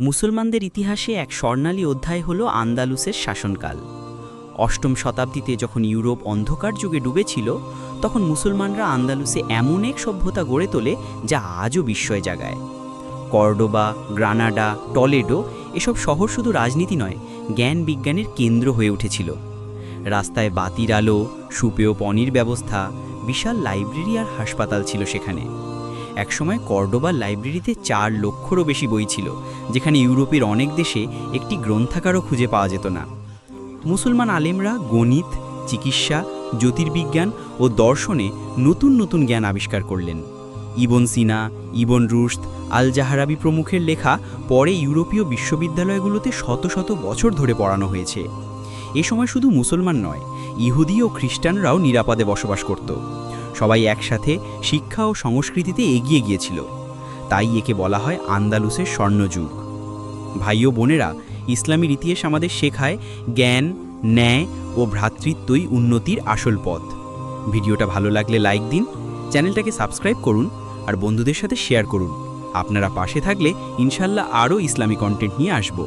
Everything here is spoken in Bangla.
মুসলমানদের ইতিহাসে এক স্বর্ণালী অধ্যায় হল আন্দালুসের শাসনকাল। অষ্টম শতাব্দীতে যখন ইউরোপ অন্ধকার যুগে ডুবেছিল, তখন মুসলমানরা আন্দালুসে এমন এক সভ্যতা গড়ে তোলে যা আজও বিস্ময় জাগায়। কর্ডোবা, গ্রানাডা, টলেডো এসব শহর শুধু রাজনীতি নয়, জ্ঞান বিজ্ঞানের কেন্দ্র হয়ে উঠেছিল। রাস্তায় বাতির আলো, সুপেয় পনির ব্যবস্থা, বিশাল লাইব্রেরি আর হাসপাতাল ছিল সেখানে। একসময় কর্ডোবার লাইব্রেরিতে চার লক্ষরও বেশি বই ছিল, যেখানে ইউরোপের অনেক দেশে একটি গ্রন্থাগারও খুঁজে পাওয়া যেত না। মুসলমান আলেমরা গণিত, চিকিৎসা, জ্যোতির্বিজ্ঞান ও দর্শনে নতুন নতুন জ্ঞান আবিষ্কার করলেন। ইবন সিনা, ইবন রুশদ আল জাহারাবি প্রমুখের লেখা পরে ইউরোপীয় বিশ্ববিদ্যালয়গুলোতে শত শত বছর ধরে পড়ানো হয়েছে। এ সময় শুধু মুসলমান নয়, ইহুদি ও খ্রিস্টানরাও নিরাপদে বসবাস করত। সবাই একসাথে শিক্ষা ও সংস্কৃতিতে এগিয়ে গিয়েছিল। তাই একে বলা হয় আন্দালুসের স্বর্ণযুগ। ভাই ও বোনেরা, ইসলামের ইতিহাস আমাদের শেখায় জ্ঞান, ন্যায় ও ভ্রাতৃত্বই উন্নতির আসল পথ। ভিডিওটা ভালো লাগলে লাইক দিন, চ্যানেলটাকে সাবস্ক্রাইব করুন আর বন্ধুদের সাথে শেয়ার করুন। আপনারা পাশে থাকলে ইনশাল্লাহ আরও ইসলামী কন্টেন্ট নিয়ে আসব।